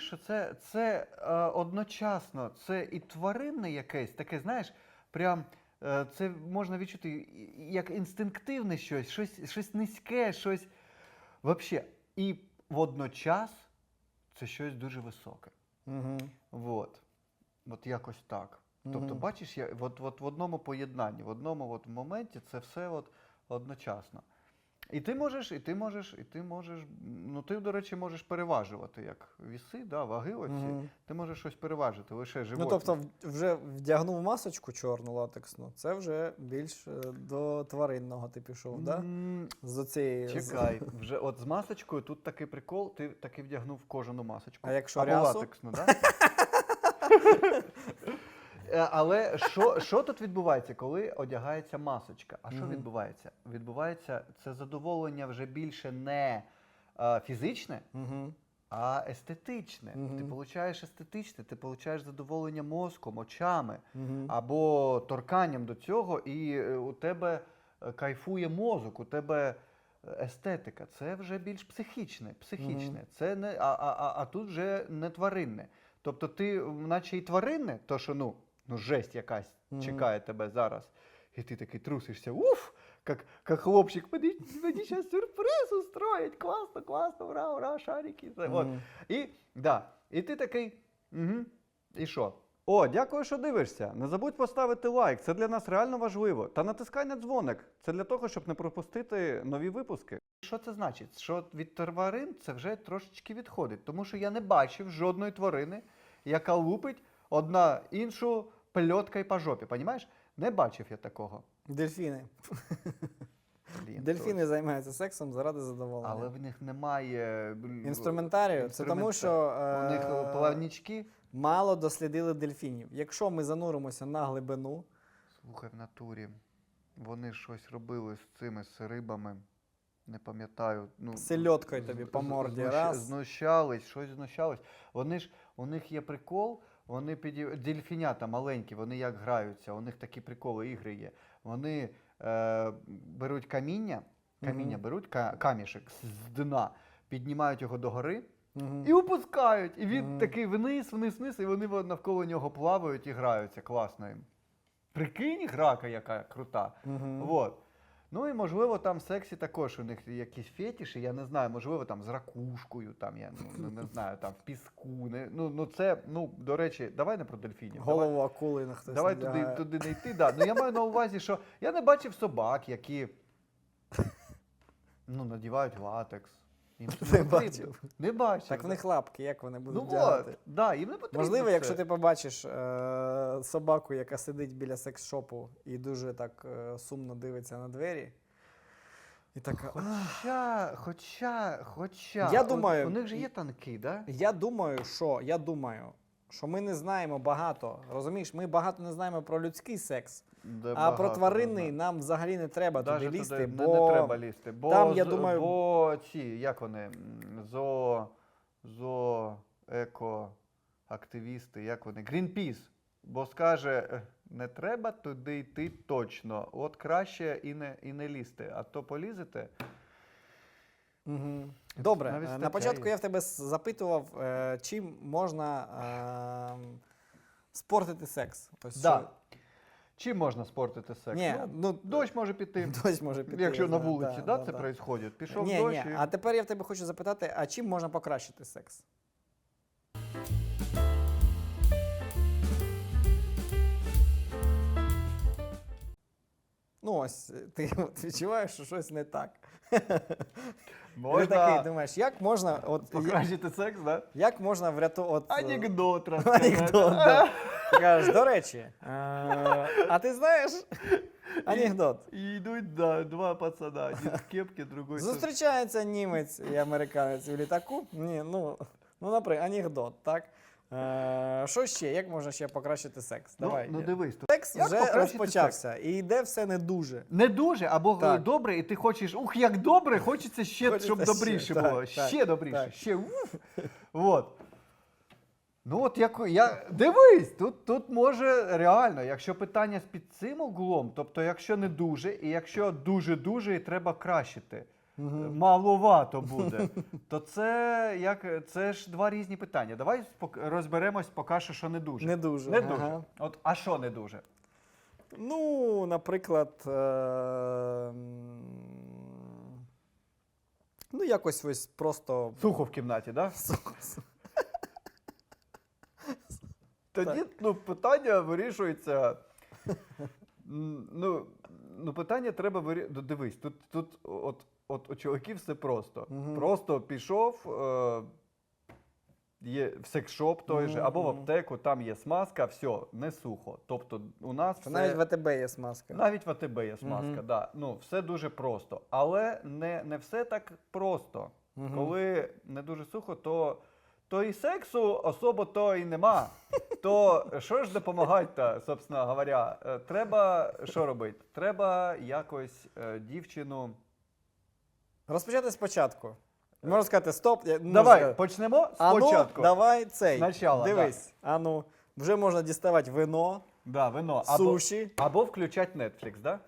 розумієш, що це, це е, одночасно, це і тваринне якесь, таке, знаєш, прям е, це можна відчути як інстинктивне щось, щось, щось низьке, щось вообще. І водночас це щось дуже високе. Угу. Вот. От якось так. Тобто, бачиш, я, от, от в одному поєднанні, в одному от моменті це все от одночасно. І ти можеш, і ти можеш, і ти можеш. Ну, ти, до речі, можеш переважувати як віси, да, ваги оці. Мгм. Ти можеш щось переважити, лише животні. Ну, тобто, вже вдягнув масочку чорну латексну, це вже більш е, до тваринного ти пішов, да? З оцієї. з- Чекай, вже от з масочкою тут такий прикол, ти таки вдягнув кожану масочку. А якщо Або рясу? латексну, да? Е, Але що, що тут відбувається, коли одягається масочка? А що відбувається? Відбувається це задоволення вже більше не е, фізичне, а естетичне. Ти получаєш естетичне, ти получаєш задоволення мозком, очами або торканням до цього, і е, у тебе е, кайфує мозок, у тебе естетика. Це вже більш психічне, психічне. Мгм. Це не, а, а, а, а тут вже не тваринне. Тобто ти, наче і тваринне, то що ну, ну жесть якась Мгм. чекає тебе зараз, і ти такий трусишся. Уф! Как, как хлопчик, мені, мені зараз сюрприз устроїть, класно, класно, ура, ура, шарики. Це, от. І, да, і ти такий. Угу, і що? О, дякую, що дивишся. Не забудь поставити лайк, це для нас реально важливо. Та натискай на дзвоник. Це для того, щоб не пропустити нові випуски. Що це значить? Що від тварин це вже трошечки відходить, тому що я не бачив жодної тварини, яка лупить одна іншу пльоткою по жопі. Понімаєш? Не бачив я такого. Дельфіни. Блін, Дельфіни займаються сексом заради задоволення. Але в них немає Інструментарію, це тому, що у них е, плавнічки. мало дослідили дельфінів. Якщо ми зануримося на глибину, Слухай, в натурі. Вони щось робили з цими з рибами. Не пам'ятаю. Ну, Сельодкою тобі з- по морді знущ- раз. Знущались, щось знущались. Вони ж, у них є прикол, вони піді... дельфінята маленькі, вони як граються, у них такі приколи, ігри є. Вони е, беруть каміння, каміння Мгм. беруть, ка- камішек з дна, піднімають його догори Мгм. і опускають. І він Мгм. такий такий вниз, вниз, вниз, і вони во- навколо нього плавають і граються. Класно їм. Прикинь, грака яка крута. Мгм. Вот. Ну і можливо там в сексі також у них якісь фетіші, я не знаю, можливо, там з ракушкою, там я ну, не, не знаю, там в піску. Не, ну, ну це, ну, до речі, давай не про дельфінів. Голову акули на хтось давай туди, надягає. туди не йти. Да. Ну я маю на увазі, що я не бачив собак, які ну, надівають латекс. Їм це Не бачив. Не бачив. Так в них лапки, як вони Ну будуть от, да, їм не потрібно. Можливо, це. якщо ти побачиш е- собаку, яка сидить біля секс-шопу і дуже так е- сумно дивиться на двері. І така. Хоча, хоча, хоча. Я у- думаю, У них же є танки, да? Я думаю, що я думаю, що ми не знаємо багато. Розумієш, ми багато не знаємо про людський секс, Де а багато про тваринний нам взагалі не треба Даже туди лізти, туди бо не, не треба лізти. Бо, там, я з- думаю- бо ці, як вони, м, зо, зо, еко, активісти, як вони, Greenpeace. Бо скаже, «Е, не треба туди йти точно. От краще і не, і не лізти. А то полізете. Мгм. Добре, Навіть е, на початку є. я в тебе запитував, е, чим можна е, спортити секс. Ось Да. що- Чим можна спортити секс? Ні, Ну, ну, дощ може піти. дощ може піти. Якщо на вулиці, да, це відбувається. Пішов ні, дощ. ні. і- А тепер я в тебе хочу запитати, а чим можна покращити секс? Ну, ось ти от відчуваєш, що щось не так. Можна Ти такий думаєш, як можна, от, покращити секс, да? як можна врятувати. Анекдот розказати. Анекдот, да. Ти Кажеш, до речі, е, а ти знаєш анекдот? І йдуть да, два пацана, один в кепці, другой Зустрічається німець і американець в літаку. Ні, ну, ну наприклад, анекдот, так? Е, що ще? Як можна ще покращити секс? Ну, Давай. ну дивись, то Секс Як вже покращити розпочався, і йде все не дуже. не дуже або Так. добре, і ти хочеш, ух, як добре, хочеться ще, Хочеться щоб ще, добріше так, було. так, ще добріше, так. ще уф. Вот. Ну от як, я, дивись, тут, тут може реально, якщо питання з під цим углом, тобто якщо не дуже, і якщо дуже-дуже, і треба кращити. Мгм. маловато буде, то це як це ж два різні питання. Давай розберемось поки що, що не дуже. Не дуже. Не дуже. ага. От, а що не дуже? Ну, наприклад, е, ну, якось ось просто. Сухо в кімнаті, так? Да? Тоді ну, питання вирішується. Ну, ну, питання треба вирішувати. Дивись, тут, тут от, от у чоловіків все просто. Мгм. Просто пішов, е, є в секшоп той же, або в аптеку, там є смазка, все, не сухо. Тобто у нас все, навіть в АТБ є смазка. навіть в АТБ є смазка, Мгм. да. ну, все дуже просто. Але не, не все так просто. Коли не дуже сухо, то, то і сексу особо то і нема. То що ж допомагати, собственно говоря? Е, Треба що робити? Треба якось е, дівчину. Розпочати спочатку. Можна сказати, стоп. я- можна Давай, сказати, почнемо А ну, спочатку. давай цей. Спочатку, Дивись. А ну, вже можна діставати вино, Да, вино. Або, суші. або включати Netflix, да?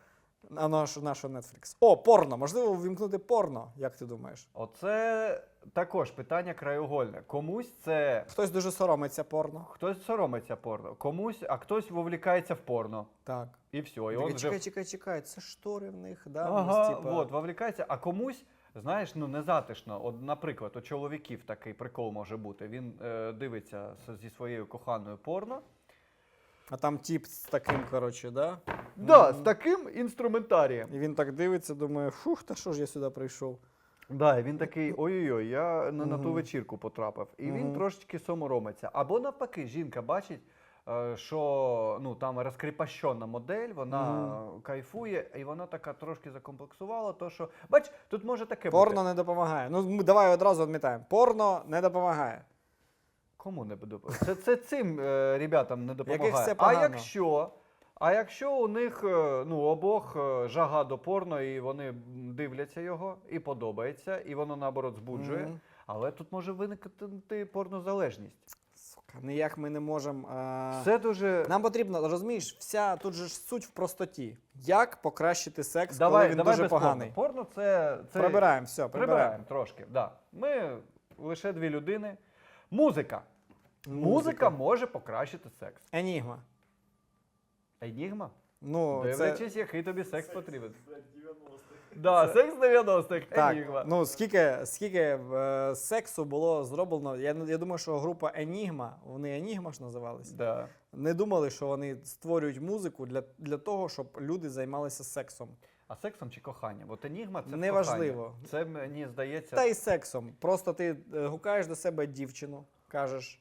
А наш, наш Netflix. О, порно. Можливо, ввімкнути порно, як ти думаєш? Оце також питання краєугольне. Комусь це. Хтось дуже соромиться порно. Хтось соромиться порно, комусь, а хтось вовлікається в порно. Так. І все. І Чекай, он вже чекай, чекай, чекай, це штори в них, да? Ага, ось, типа... от, вовлікається, а комусь, знаєш, ну незатишно. От, наприклад, у чоловіків такий прикол може бути. Він е, дивиться зі своєю коханою порно. А там тип з таким, коротше, да? Да, з таким інструментарієм. І він так дивиться, думає, фух, та що ж я сюди прийшов? Да, і він такий: ой-ой-ой, я не на ту вечірку потрапив. І він Мгм. трошечки соромиться. Або навпаки, жінка бачить, е, що ну, там розкріпощена модель, вона кайфує, і вона така трошки закомплексувала, то що. Бач, тут може таке бути. Порно не допомагає. Ну, ми давай одразу відмітаємо. Порно не допомагає. Кому не буде? Це, це цим е, ребятам не допомагає. все а погано. якщо, а якщо у них е, ну, обох е, жага до порно, і вони дивляться його, і подобається, і воно наоборот збуджує. Мгм. Але тут може виникнути порнозалежність. Сука, ніяк ми не можемо. А... Це дуже. Нам потрібно, розумієш, вся тут же ж суть в простоті. Як покращити секс, давай, коли він давай дуже без поганий? Порно. порно це, це Прибираємо, все, прибираємо прибираємо. трошки. Да. Ми лише дві людини. Музика. Музика, Музика. може покращити секс. Енігма. Енігма? Ну, це... Дивлячись, який тобі секс потрібен. Да, секс 90-х. Так, Енігма. ну скільки, скільки е, сексу було зроблено. Я, я думаю, що група Енігма, вони Енігма ж називались, Да. не думали, що вони створюють музику для, для того, щоб люди займалися сексом. А сексом чи коханням? От енігма це Неважливо. коханні. Це мені здається. Та й сексом. Просто ти е, гукаєш до себе дівчину, кажеш,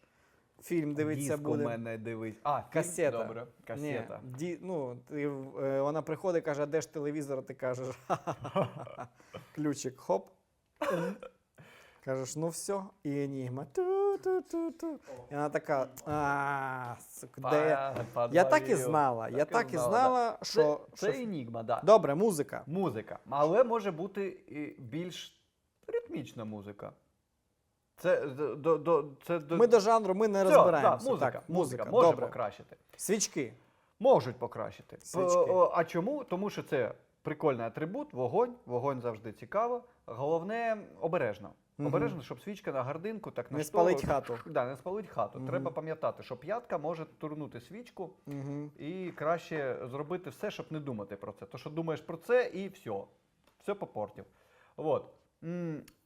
фільм дивитися Диско буде. мене дивись. А, фільм? Касета. Добре, касета. Ні, ді, ну, ти, е, вона приходить, каже, а де ж телевізор? Ти кажеш, «Ха-ха-ха». ключик, хоп. Кажеш, ну все, і енігма. Ту-ту-ту-ту. І вона така, а, сука, де я? Я так і знала, я так і знала, що. Це, це енігма, да. Добре, музика. Музика. Але може бути і більш ритмічна музика. Це до, до, це до... Ми до жанру ми не Всьо, розбираємося. Да, музика, так, музика, музика. може Добре. покращити. Свічки. Можуть покращити. Свічки. А чому? Тому що це прикольний атрибут, вогонь. Вогонь завжди цікаво. Головне обережно. Мгм. Обережно, щоб свічка на гардинку так на Не спалить хату. Да, не спалить хату. Мгм. Треба пам'ятати, що п'ятка може турнути свічку Угу. і краще зробити все, щоб не думати про це. То, що думаєш про це, і все. Все попортив. От.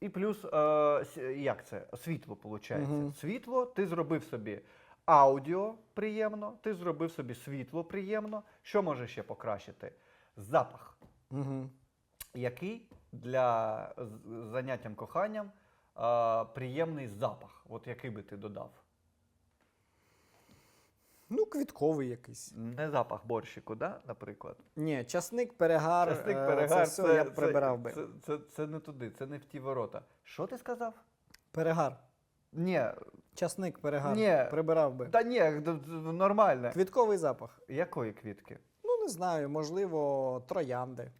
І плюс, е, як це? Світло, виходить. Мгм. Світло, ти зробив собі аудіо приємно, ти зробив собі світло приємно. Що може ще покращити? Запах, Угу. який для з- заняттям коханням е, приємний запах. От який би ти додав? Ну, квітковий якийсь. Не запах борщику, да, наприклад. Ні, часник, перегар. Часник, е, перегар, це все я б прибирав би. Це, це, це не туди, це не в ті ворота. Що ти сказав? Перегар. Ні, Часник, перегар. Ні. Прибирав би. та ні, нормально. Квітковий запах. Якої квітки? Ну, не знаю, можливо, троянди.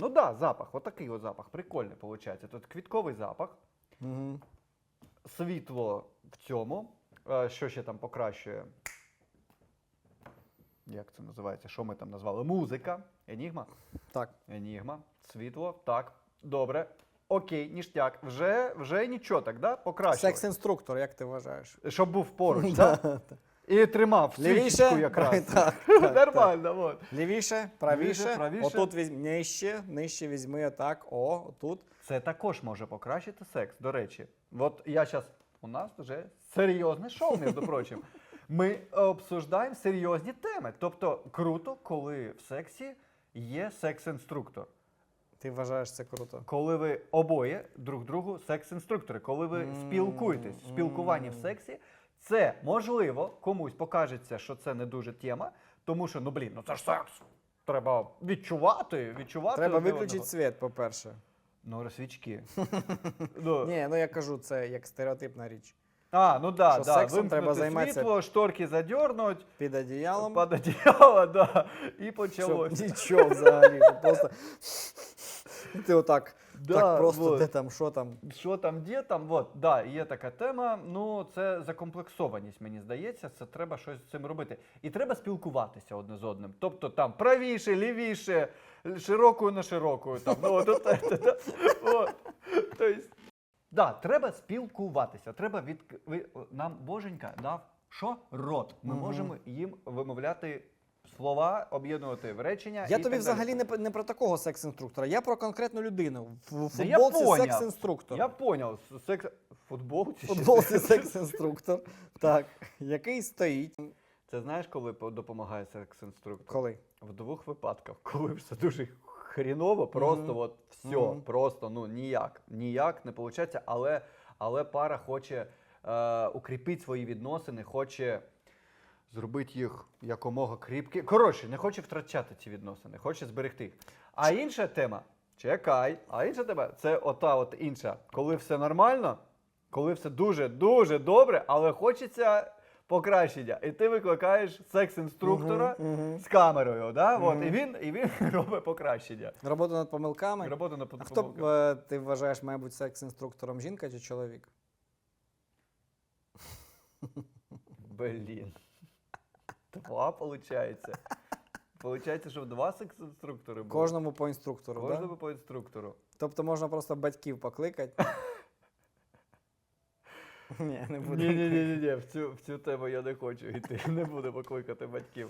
Ну так, да, запах, отакий от запах. Прикольний виходить. Тут квітковий запах, Угу. світло в цьому. Е, Що ще там покращує? як це називається? Що ми там назвали? Музика, енігма. Так. Енігма, світло, так, добре. Окей, ніштяк. Вже, вже нічого так, да? Покращилось. Секс-інструктор, як ти вважаєш? Щоб був поруч, да? І тримав свічечку якраз. так, так, Нормально, от. Лівіше, правіше, правіше. отут візьми нижче, нижче візьми отак, о, отут. Це також може покращити секс, до речі. От я зараз, у нас вже серйозне шоу, між прочим. Ми обсуждаємо серйозні теми. Тобто круто, коли в сексі є секс-інструктор. Ти вважаєш це круто. Коли ви обоє друг другу секс-інструктори, коли ви М, спілкуєтесь, спілкування в сексі, це можливо комусь покажеться, що це не дуже тема, тому що ну блін, ну це ж секс. Треба відчувати, відчувати. Треба виключити світ, по-перше. Ну, свічки. ну, Ні, ну я кажу, це як стереотипна річ. А, ну да, Що да. сексом вимкнути треба займатися- світло, шторки задернуть, Під одіялом. під одіяло, да, і Щоб почалося. нічого взагалі. щоб Просто ти отак. Да, так просто вот. де там, що там. Що там, де там, от, да, є така тема. Ну, це закомплексованість, мені здається. Це треба щось з цим робити. І треба спілкуватися одне з одним. Тобто там правіше, лівіше, широкою на широкою. Там, ну, от, от, от, от, от. Тобто, да, треба спілкуватися. Треба від ви, нам Боженька дав що? Рот. Ми Мгм. можемо їм вимовляти слова, об'єднувати в речення. Я і тобі так далі. взагалі не, про- не про такого секс-інструктора, я про конкретну людину. В в Да я футболці поняв. секс-інструктор. Я поняв. Секс футболці. В футболці секс-інструктор. Так. Який стоїть. Це знаєш, коли допомагає секс-інструктор? Коли? В двох випадках, коли все дуже хріново, просто Мгм. от все, Мгм. просто ну ніяк. Ніяк не виходить, але, але пара хоче е, укріпити свої відносини, хоче зробити їх якомога кріпкі. Коротше, не хоче втрачати ці відносини, хоче зберегти. А інша тема, чекай, а інша тема це ота от інша. Коли все нормально, коли все дуже дуже добре, але хочеться покращення. І ти викликаєш секс-інструктора Мгм, мгм. з камерою, да? От, і, він, і він робить покращення. Робота над помилками. Робота на А хто е, ти вважаєш, має бути секс-інструктором, жінка чи чоловік? Блін. Два, виходить. Получається, що два секс-інструктори були. Кожному по інструктору, Кожному да? по інструктору. Тобто можна просто батьків покликати. Ні, не буду. Ні, ні, ні, ні, в цю, в цю тему я не хочу йти. Не буду покликати батьків.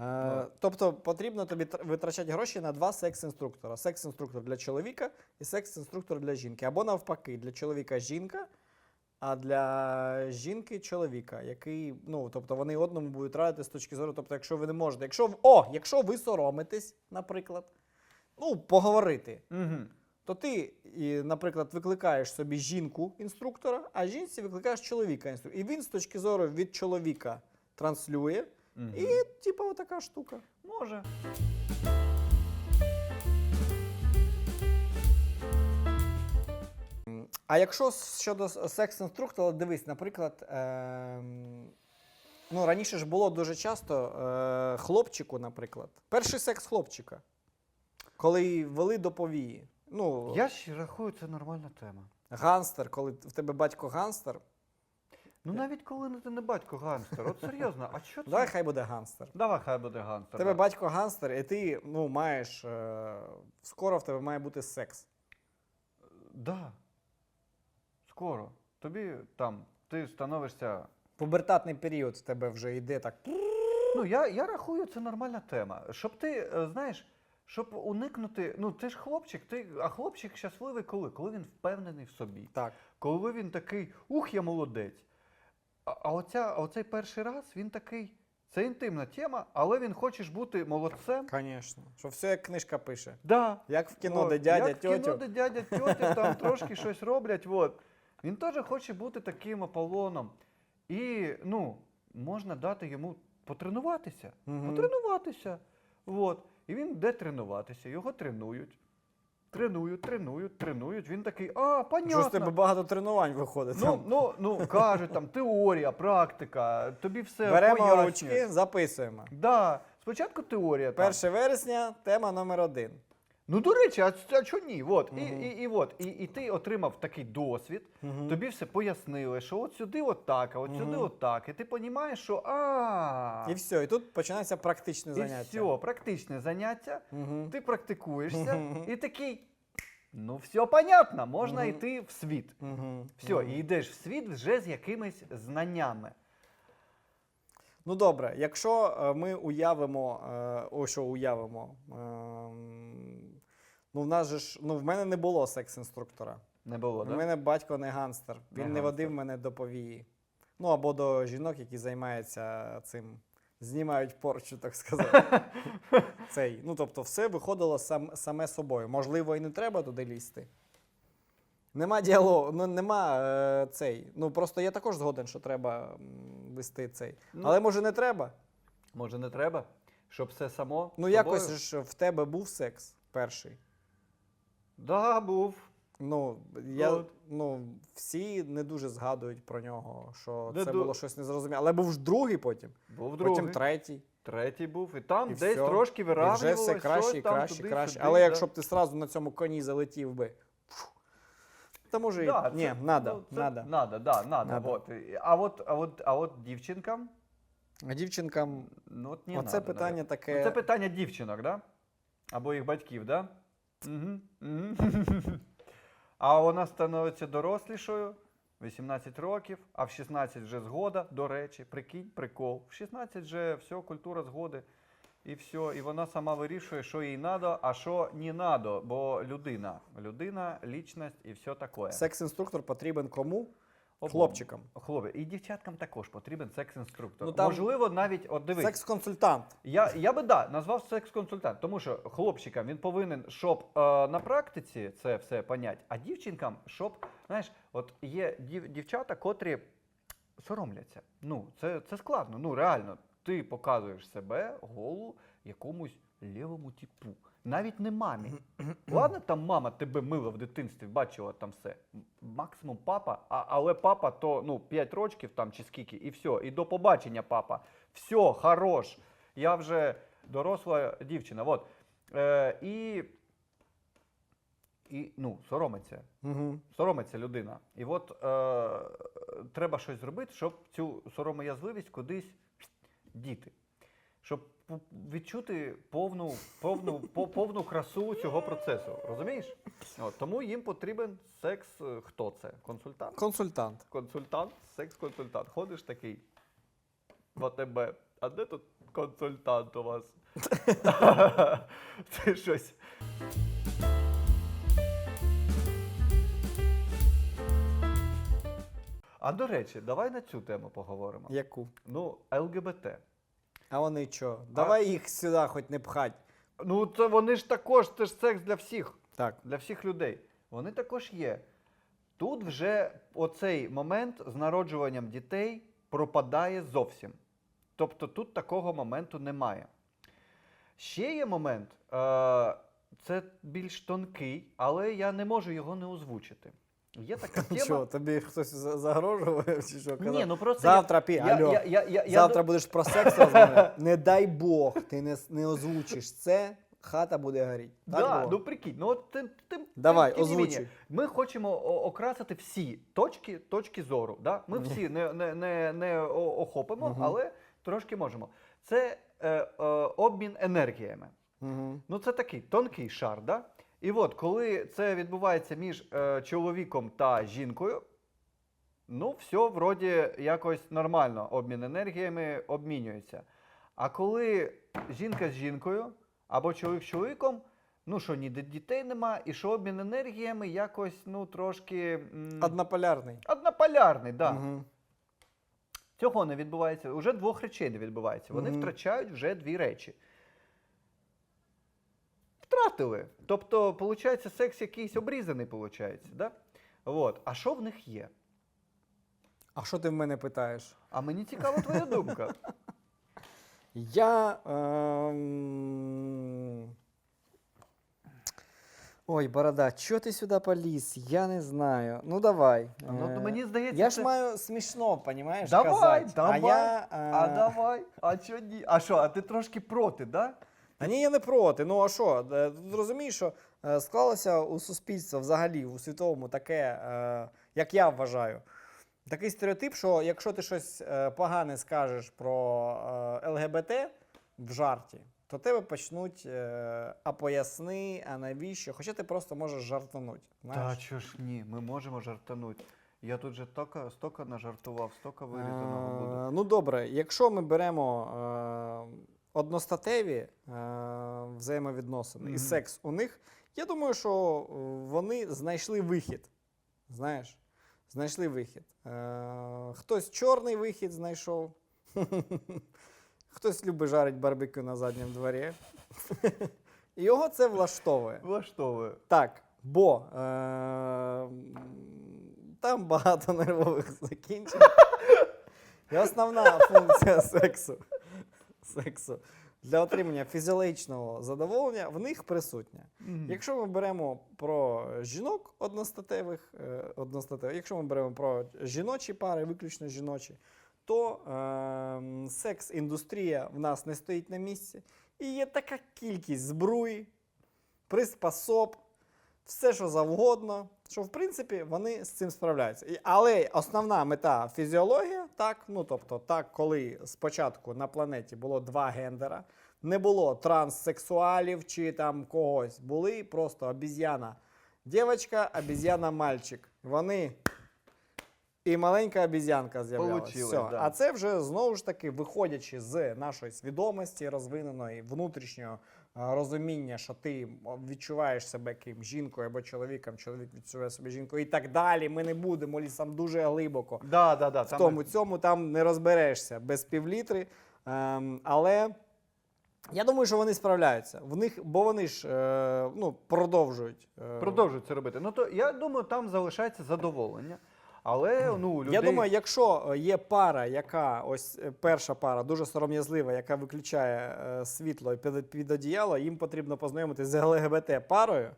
Е, Тобто потрібно тобі тр- витрачати гроші на два секс-інструктора. Секс-інструктор для чоловіка і секс-інструктор для жінки. Або навпаки, для чоловіка жінка, а для жінки чоловіка, який, ну, тобто вони одному будуть радити з точки зору, тобто, якщо ви не можете, якщо в- о, якщо ви соромитесь, наприклад, ну, поговорити, Угу. То ти, наприклад, викликаєш собі жінку інструктора, а жінці викликаєш чоловіка інструктора. І він з точки зору від чоловіка транслює. І, типа, отака штука. Може. А якщо щодо секс-інструктора, дивись, наприклад, ем, ну, раніше ж було дуже часто е, хлопчику, наприклад, перший секс хлопчика, коли вели до повії. Ну, Я ж рахую, це нормальна тема. ганстер, коли в тебе батько ганстер, Ну навіть коли ти не батько гангстер. От серйозно, а що це? давай хай буде ганстер. Давай хай буде. В тебе да. батько ганстер, і ти ну, маєш. Е, скоро в тебе має бути секс. Да. Скоро. Тобі там, ти становишся. Пубертатний період в тебе вже йде так. Ну, я, я рахую, це нормальна тема. Щоб ти, е, знаєш, щоб уникнути. Ну, ти ж хлопчик, ти, а хлопчик щасливий коли? Коли він впевнений в собі. Так. Коли він такий, ух, я молодець. А, а, оця, а оцей перший раз він такий. Це інтимна тема, але він хоче бути молодцем. Звісно. Що все як книжка пише. Да. Як в кіно, От, де дядя, як в кіно, де дядя, тьотя, там трошки щось роблять. От. Він теж хоче бути таким Аполлоном. І ну, можна дати йому потренуватися. Мгм. Потренуватися. От. І він йде тренуватися? Його тренують. Тренують, тренують, тренують. Він такий, а, понятно. Що з тебе багато тренувань виходить. Ну, там. ну, ну, кажуть, там теорія, практика, тобі все Беремо пояснюють. ручки, записуємо. Да. Спочатку теорія. там. 1 вересня, тема номер один. Ну, до речі, а, а чого ні? От, і, і, і, от, і, і ти отримав такий досвід, тобі все пояснили, що от сюди от так, а от сюди Мгм. от так. І ти розумієш, що а, І все, і тут починається практичне і заняття. все, практичне заняття, ти практикуєшся, і такий. Ну, все понятно, можна йти в світ. Все, і йдеш в світ вже з якимись знаннями. Ну добре, якщо е, ми уявимо, е, о, що уявимо. ем, ну, в нас же ж, ну, в мене не було секс-інструктора. Не було, У так? мене батько не ганстер. Не Він не ганстер. водив мене до повії. Ну або до жінок, які займаються цим, знімають порчу, так сказати. Цей. Ну, тобто, все виходило сам, саме собою. Можливо, і не треба туди лізти. Нема діалогу, ну нема е, цей. Ну просто я також згоден, що треба вести цей. Ну, Але може не треба? Може, не треба, щоб все само. Ну, якось ж в тебе був секс перший. Да, був. Ну, я, От. ну, всі не дуже згадують про нього, що Не це ду- було щось незрозуміле. Але був ж другий потім, Був другий. потім третій. Третій був. І там І десь всьо. трошки І виравнювалося. вже все краще і щось там краще, туди, краще. сюди, Але да. якщо б ти сразу на цьому коні залетів би. Та може, Да, і... ні, надо, ну, це надо. Надо, да, надо. Надо. Вот. А от, а от, а от дівчинкам, А дівчинкам, ну от не оце надо, питання навіть. таке. Ну, Це питання дівчинок, да? Або їх батьків, да? Угу. Угу. А вона становиться дорослішою, 18 років, а в 16 вже згода, до речі, прикинь, прикол. В 16 вже все, культура згоди. І все, і вона сама вирішує, що їй надо, а що не надо, бо людина, людина, лічність і все таке. Секс-інструктор потрібен кому? Обом. Хлопчикам. Хлопці, і дівчаткам також потрібен секс-інструктор. Ну, там- Можливо, навіть от дивись. Секс-консультант. Я, я би да, назвав секс-консультант, тому що хлопчикам він повинен, щоб е, на практиці це все понять, а дівчинкам, щоб, знаєш, от є дів, дівчата, котрі соромляться. Ну, це, це складно, ну реально. Ти показуєш себе голу якомусь лівому типу. Навіть не мамі. Ладно, там мама тебе мила в дитинстві, бачила там все. Максимум папа, а, але папа то ну, 5 років там чи скільки, і все. І до побачення, папа. Все, хорош. Я вже доросла дівчина. От. Е, і, і ну, соромиться. Угу. Соромиться людина. І от е, треба щось зробити, щоб цю соромоязливість кудись діти. Щоб відчути повну, повну, по- повну красу цього процесу. Розумієш? От, тому їм потрібен секс. е, Хто це? Консультант? Консультант. Консультант, секс-консультант. Ходиш такий в АТБ. А де тут консультант у вас? Це щось. А до речі, давай на цю тему поговоримо. Яку? Ну, ЛГБТ. А вони що? Давай їх сюди хоч не пхать. Ну, це вони ж також, це ж секс для всіх. Так. для всіх людей. Вони також є. Тут вже оцей момент з народжуванням дітей пропадає зовсім. Тобто тут такого моменту немає. Ще є момент, е, це більш тонкий, але я не можу його не озвучити. Є така тема. Що, тобі хтось за- загрожував чи що? Ні, ну просто Завтра пі, я, алло. я, я, я, я, Завтра будеш про секс розмовляти. Не дай Бог, ти не, не озвучиш це, хата буде горіти. Так да, було? ну прикинь, ну от тим, тим, Давай, тим озвучуй. Ми хочемо окрасити всі точки, точки зору. Да? Ми всі не, не, не, не охопимо, Мгм. але трошки можемо. Це е, е, обмін енергіями. Угу. Ну, це такий тонкий шар. Да? І от, коли це відбувається між е, чоловіком та жінкою, ну, все вроді якось нормально обмін енергіями обмінюється. А коли жінка з жінкою або чоловік з чоловіком, ну що, ніде дітей нема, і що обмін енергіями якось ну, трошки м, Однополярний. однополярний. Да. Угу. Цього не відбувається. Уже двох речей не відбувається. Вони Мгм. втрачають вже дві речі. Втратили. Тобто, виходить, секс якийсь обрізаний, виходить. Да? От. А що в них є? А що ти в мене питаєш? А мені цікава твоя думка. Я. Ем... Ой, борода, чого ти сюди поліз? Я не знаю. Ну давай. Ну, Е, мені здається, Я це... ж маю смішно, понімаєш, Давай, казати. давай. А я. е, А давай, а чо ні? А що, а ти трошки проти, да? А ні, я не проти. Ну а що? Е, Тут розумієш, що е, склалося у суспільства взагалі, у світовому таке, е, як я вважаю, такий стереотип, що якщо ти щось е, погане скажеш про е, ЛГБТ в жарті, то тебе почнуть, е, а поясни, а навіщо? Хоча ти просто можеш жартанути. Та чого ж ні, ми можемо жартанути. Я тут же стока, стока нажартував, стока вирізаного буде. Е, Ну добре, якщо ми беремо одностатеві е, взаємовідносини і секс у них, я думаю, що е, вони знайшли вихід. Знаєш, знайшли вихід. Е, хтось чорний вихід знайшов. Хтось любить жарить барбекю на задньому дворі. Його це влаштовує. Влаштовує. Так, бо е, там багато нервових закінчень. І основна функція сексу, сексу для отримання фізіологічного задоволення в них присутня. Мгм. Якщо ми беремо про жінок одностатевих, е, одностатевих якщо ми беремо про жіночі пари, виключно жіночі, то е, секс-індустрія в нас не стоїть на місці. І є така кількість збруї, приспособ, все, що завгодно, що в принципі вони з цим справляються. І, але основна мета фізіологія, так, ну тобто, так, коли спочатку на планеті було два гендера, не було транссексуалів чи там когось, були просто обіз'яна дівчинка, обіз'яна мальчик. Вони. І маленька обіз'янка Все. да. А це вже знову ж таки, виходячи з нашої свідомості розвиненої, внутрішнього розуміння, що ти відчуваєш себе ким жінкою або чоловіком, чоловік відчуває себе жінкою і так далі. Ми не будемо лісом дуже глибоко. Да, да, да, В там тому цьому там не розберешся без півлітри. Ем, але я думаю, що вони справляються. В них, бо вони ж е, ну, продовжують. е, продовжують це робити. Ну то я думаю, там залишається задоволення. Але ну, людей... Я думаю, якщо е, є пара, яка ось е, перша пара дуже сором'язлива, яка виключає е, світло під, під одіяло, їм потрібно познайомитися з ЛГБТ парою,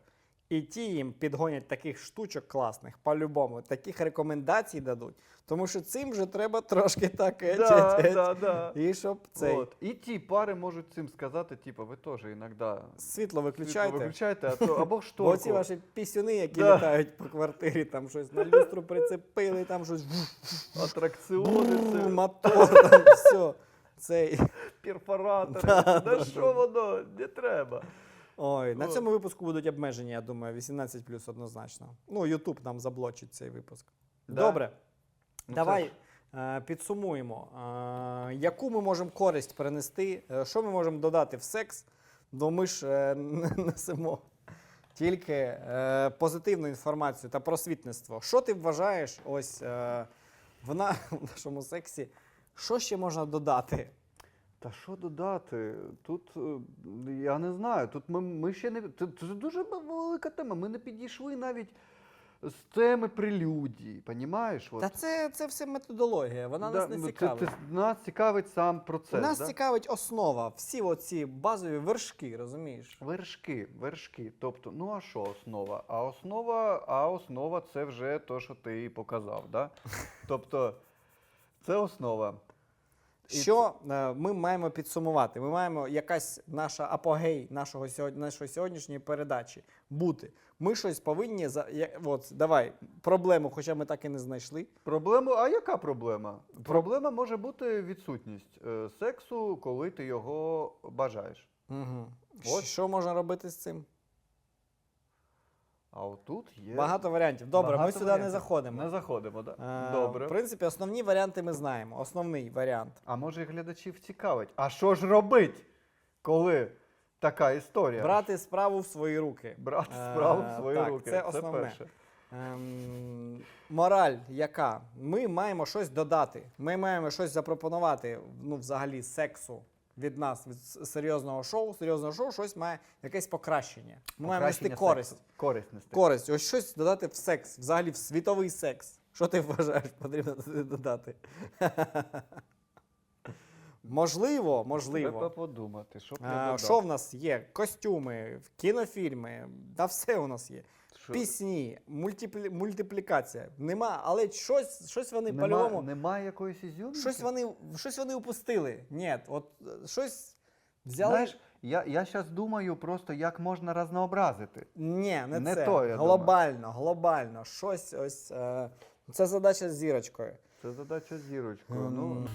і ті їм підгонять таких штучок класних, по-любому, таких рекомендацій дадуть. Тому що цим вже треба трошки так еть, да, еть, еть. да, да. і щоб цей От. І ті пари можуть цим сказати, типу, ви теж іноді світло виключайте. виключайте, а то, або Бо шторку. ці ваші пісюни, які Да. літають по квартирі, там щось на люстру прицепили, там щось Атракціони, це, мотор, там все. Цей. перфоратори. Да, Да, да, що да. воно? Не треба. Ой, на цьому випуску будуть обмеження, я думаю, 18 плюс однозначно. Ну, Ютуб нам заблочить цей випуск. Да? Добре, Ну, давай е, підсумуємо. Е, яку ми можемо користь перенести, е, що ми можемо додати в секс, бо ми ж е, несемо тільки е, позитивну інформацію та просвітництво. Що ти вважаєш ось е, в, на, в нашому сексі? Що ще можна додати? Та що додати? Тут е, я не знаю. Тут ми, ми ще не. Це, це дуже велика тема. Ми не підійшли навіть з теми прелюдії. Понімаєш? От. Та це, це все методологія, вона Да, нас не ну, це- цікавить. це нас цікавить сам процес. Нас да? цікавить основа, всі оці базові вершки, розумієш? Вершки, вершки. Тобто, ну а що основа? А основа, а основа це вже то, що ти і показав. Да? Тобто, це основа. Що е, ми маємо підсумувати? Ми маємо якась наша апогей нашого сьогодні, нашої сьогоднішньої передачі бути. Ми щось повинні за от, давай проблему, хоча ми так і не знайшли. Проблема, а яка проблема? Проблема може бути відсутність е, сексу, коли ти його бажаєш. Угу. От. Що можна робити з цим? А отут є. Багато варіантів. Добре, ми багато сюди не заходимо. Не заходимо, так? Да? Е, Добре. В принципі, основні варіанти ми знаємо. Основний варіант. А може і глядачів цікавить. А що ж робить, коли така історія? Брати справу в свої руки. Брати Е, справу в свої так, руки. це основне. перше. Ем, мораль яка? Ми маємо щось додати. Ми маємо щось запропонувати ну, взагалі сексу від нас, від серйозного шоу. Серйозного шоу щось має якесь покращення. Ми маємо нести Покращення користь. сексу. Користь нести. Користь. Ось щось додати в секс, взагалі в світовий секс. Що ти вважаєш, потрібно туди додати? Можливо, Треба можливо. подумати, що б А, я що в нас є? Костюми, кінофільми, та все у нас є. Що- Пісні, мультиплі... мультиплікація. Нема, але щось, щось вони Нема- по-любому. Немає якоїсь ізюминки? Щось вони, щось вони упустили. Ні, от е, щось взяли. Знаєш, Я, я зараз думаю просто, як можна разнообразити. Ні, не, Не це. то, я глобально, глобально. Щось ось. Е, це задача з зірочкою. Це задача з зірочкою. Ем, Ну,